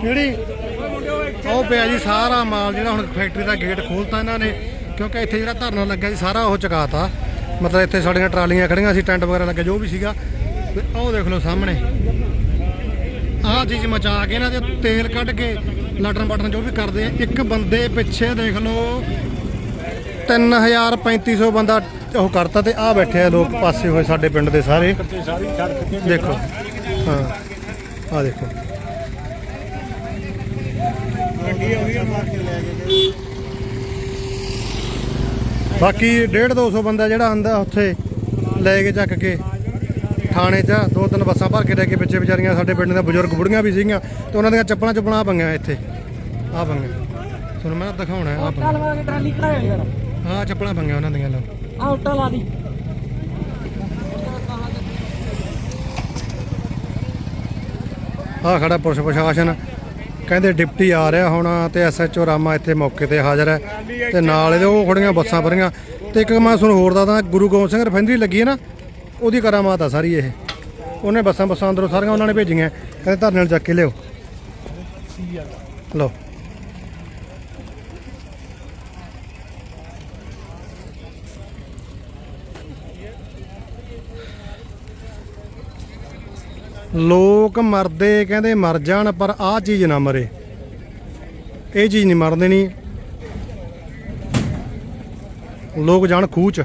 ਕਿਹੜੀ? ਉਹ ਪਿਆ ਜੀ ਸਾਰਾ ਮਾਲ ਜਿਹੜਾ ਹੁਣ ਫੈਕਟਰੀ ਦਾ ਗੇਟ ਖੋਲਤਾ ਇਹਨਾਂ ਨੇ, ਕਿਉਂਕਿ ਇੱਥੇ ਜਿਹੜਾ ਧਰਨਾ ਲੱਗਾ ਸੀ, ਸਾਰਾ ਉਹ ਚੁਕਾਤਾ। ਮਤਲਬ ਇੱਥੇ ਸਾਡੀਆਂ ਟਰਾਲੀਆਂ ਖੜੀਆਂ ਸੀ, ਟੈਂਟ ਵਗੈਰਾ ਲੱਗਾ ਜੋ ਵੀ ਸੀਗਾ। ਤੇ ਉਹ ਦੇਖ ਲਓ ਸਾਹਮਣੇ। ਆਹ ਚੀਜ਼ ਮਚਾ ਕੇ ਇਹਨਾਂ ਦੇ ਤੇਲ ਕੱਢ ਕੇ ਲਟਣ ਬਟਨ ਜੋ ਵੀ ਕਰਦੇ ਆ, ਇੱਕ ਬੰਦੇ ਪਿੱਛੇ ਦੇਖ ਲਓ 3000 3500 ਬੰਦਾ ਉਹ ਕਰਤਾ ਤੇ ਆ ਬੈਠੇ ਆ ਲੋਕ ਪਾਸੇ ਹੋਏ ਸਾਡੇ ਪਿੰਡ ਦੇ ਸਾਰੇ। ਦੇਖੋ। ਹਾਂ ਆ ਦੇਖੋ। ਬਾਕੀ 1.5 200 ਬੰਦਾ ਜਿਹੜਾ ਆਂਦਾ ਉੱਥੇ ਲੈ ਕੇ ਚੱਕ ਕੇ ਥਾਣੇ 'ਚ, ਦੋ ਤਿੰਨ ਬੱਸਾਂ ਭਰ ਕੇ ਲੈ ਕੇ ਪਿੱਛੇ ਵਿਚਾਰੀਆਂ ਸਾਡੇ ਪਿੰਡ ਦੇ ਬਜ਼ੁਰਗ ਬੁੜੀਆਂ ਵੀ ਸੀਗੀਆਂ ਤੇ ਉਹਨਾਂ ਦੀਆਂ ਚੱਪਲਾਂ ਚੱਪਲਾਂ ਆ ਪੰਗੀਆਂ ਇੱਥੇ। ਆ ਪੰਗੀਆਂ ਤੁਹਾਨੂੰ ਮੈਂ ਦਿਖਾਉਣਾ ਆ ਉੱਟਾ ਆ ਚੱਪਲਾਂ ਪੰਗੀਆਂ ਉਹਨਾਂ ਦੀਆਂ ਲੋ ਆ ਉੱਟਾ ਲਾ ਦੀ। ਆ ਖੜਾ ਪੁਲਿਸ ਪ੍ਰਸ਼ਾਸਨ। ਕਹਿੰਦੇ ਡਿਪਟੀ ਆ ਰਿਹਾ ਹੁਣ ਤੇ ਐਸਐਚਓ ਰਾਮਾ ਇੱਥੇ ਮੌਕੇ ਤੇ ਹਾਜ਼ਰ ਹੈ। ਤੇ ਨਾਲ ਇਹਦੇ ਉਹ ਖੜੀਆਂ ਬੱਸਾਂ ਭਰੀਆਂ। ਤੇ ਇੱਕ ਮੈਂ ਤੁਹਾਨੂੰ ਹੋਰ ਦੱਸਦਾ ਗੁਰੂ ਗੋਬਿੰਦ ਸਿੰਘ ਰਿਫਾਈਨਰੀ ਲੱਗੀ ਹੈ ਨਾ ਉਹਦੀ ਕਰਾਮਾਤ ਆ ਸਾਰੀ ਇਹ। ਉਹਨੇ ਬੱਸਾਂ ਬੱਸਾਂ ਅੰਦਰੋਂ ਸਾਰੀਆਂ ਉਹਨਾਂ ਨੇ ਭੇਜੀਆਂ। ਕਹਿੰਦੇ ਧਰਨੇ ਨਾਲ ਚੱਕ ਕੇ ਲਿਓ ਲਓ। ਲੋਕ ਮਰਦੇ ਕਹਿੰਦੇ ਮਰ ਜਾਣ, ਪਰ ਆਹ ਚੀਜ਼ ਨਾ ਮਰੇ। ਇਹ ਚੀਜ਼ ਨਹੀਂ ਮਰਨ ਦੇਣੀ। ਲੋਕ ਜਾਣ ਖੂਹ ਚ।